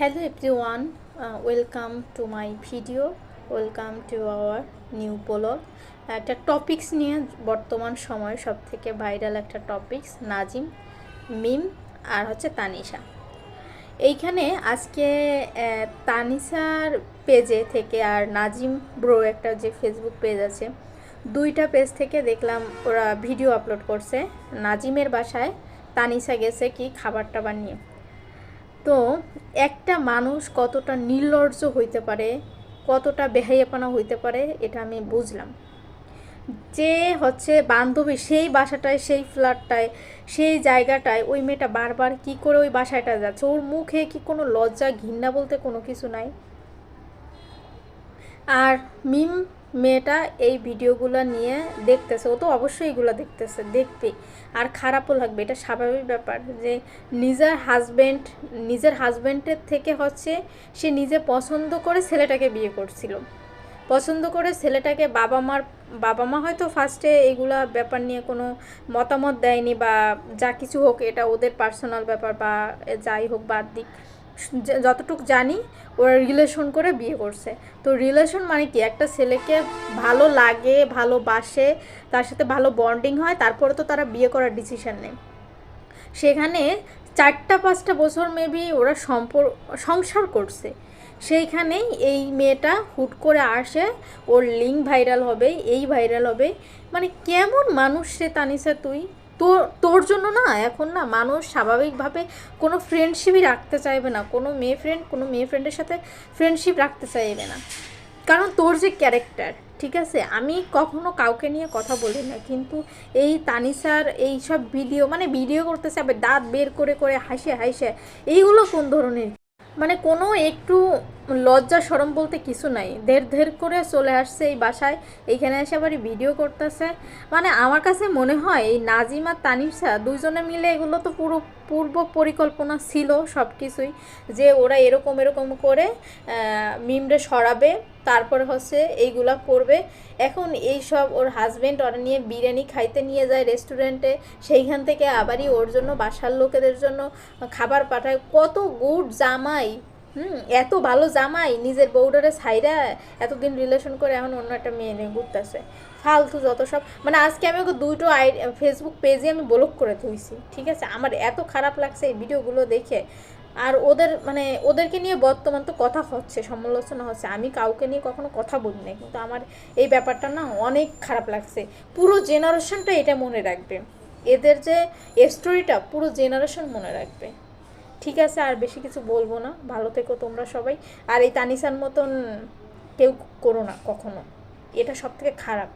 everyone uh, welcome to my video welcome to our new blog. একটা topics নিয়ে বর্তমান সময় সব থেকে ভাইরাল একটা টপিকস নাজিম মিম আর হচ্ছে তানিশা। এইখানে আজকে তানিশার পেজে থেকে আর নাজিম ব্রো একটা যে ফেসবুক পেজ আছে দুইটা পেজ থেকে দেখলাম ওরা ভিডিও আপলোড করছে। নাজিমের বাসায় তানিশা গেছে কি খাবার টাবার নিয়ে। তো একটা মানুষ কতটা নির্লজ্জ হইতে পারে, কতটা বেহাইয়াপানা হইতে পারে, এটা আমি বুঝলাম। যে হচ্ছে বান্ধবী সেই বাসাটায়, সেই ফ্ল্যাটটায়, সেই জায়গাটায় ওই মেয়েটা বারবার কি করে ওই বাসাটা যাচ্ছে? ওর মুখে কি কোনো লজ্জা, ঘৃণা বলতে কোনো কিছু নাই? আর মিম মেয়েটা এই ভিডিওগুলো নিয়ে দেখতেছে, ও তো অবশ্যই এগুলো দেখতেছে, দেখবে। আর খারাপও লাগবে, এটা স্বাভাবিক ব্যাপার যে নিজের হাজবেন্ড নিজের হাজব্যান্ডের থেকে হচ্ছে সে নিজে পছন্দ করে ছেলেটাকে বিয়ে করছিল। পছন্দ করে ছেলেটাকে বাবা মার, বাবা মা হয়তো ফার্স্টে এগুলা ব্যাপার নিয়ে কোনো মতামত দেয়নি বা যা কিছু হোক, এটা ওদের পার্সোনাল ব্যাপার বা যাই হোক বাদ দিক। যতটুকু জানি, ওরা রিলেশন করে বিয়ে করছে। তো রিলেশন মানে কি? একটা ছেলেকে ভালো লাগে ভালোবাসে তার সাথে ভালো বন্ডিং হয়, তারপরে তো তারা বিয়ে করার ডিসিশান নেয়। সেখানে চারটা পাঁচটা বছর মেবি ওরা সম্পর্ক সংসার করছে। সেইখানেই এই মেয়েটা হুট করে আসে, ওর লিঙ্ক ভাইরাল হবে, এই ভাইরাল হবে। মানে কেমন মানুষ সে তানিসা তুই? তোর তোর জন্য না, এখন না মানুষ স্বাভাবিকভাবে কোনো ফ্রেন্ডশিপই রাখতে চাইবে না, কোনো মেয়ে ফ্রেন্ড কোনো মেয়ে ফ্রেন্ডের সাথে ফ্রেন্ডশিপ রাখতে চাইবে না। কারণ তোর যে ক্যারেক্টার ঠিক আছে? আমি কখনো কাউকে নিয়ে কথা বলি না, কিন্তু এই তানিসার এই সব ভিডিও মানে ভিডিও করতেছে, আবার দাঁত বের করে করে হাসে হাসে, এইগুলো কোন ধরনের মানে কোনো একটু লজ্জা সরম বলতে কিছু নাই। ধের ধের করে চলে আসছে এই বাসায়, এইখানে এসে আবার ভিডিও করতেছে। মানে আমার কাছে মনে হয় এই নাজিম আর তানিশা দুজনে মিলে এগুলো তো পুরো পূর্ব পরিকল্পনা ছিল সব কিছুই যে ওরা এরকম এরকম করে মিমরে সরাবে, তারপর হচ্ছে এইগুলা করবে। এখন এই সব ওর হাজব্যান্ড ওরা নিয়ে বিরিয়ানি খাইতে নিয়ে যায় রেস্টুরেন্টে সেইখান থেকে আবারই ওর জন্য বাসার লোকেদের জন্য খাবার পাঠায়। কত গুড জামাই! হুম, এত ভালো জামাই, নিজের বউডারে ছাইরা এতদিন রিলেশন করে এখন অন্য একটা মেয়ে নিয়ে ঘুরতেছে। ফালতু যত সব মানে আজকে আমি ওকে দুটো আই ফেসবুক পেজে আমি ব্লক করে তুইছি ঠিক আছে? আমার এত খারাপ লাগছে এই ভিডিওগুলো দেখে। আর ওদের মানে ওদেরকে নিয়ে বর্তমান তো কথা হচ্ছে, সমালোচনা হচ্ছে। আমি কাউকে নিয়ে কখনো কথা বলি না কিন্তু আমার এই ব্যাপারটা না অনেক খারাপ লাগছে। পুরো জেনারেশনটা এটা মনে রাখবে। এদের যে স্টোরিটা পুরো জেনারেশন মনে রাখবে। ঠিক আছে, আর বেশি কিছু বলব না। ভালো থেকো তোমরা সবাই। আর এই তানিসার মতন কেউ করো না কখনো। এটা সব থেকে খারাপ।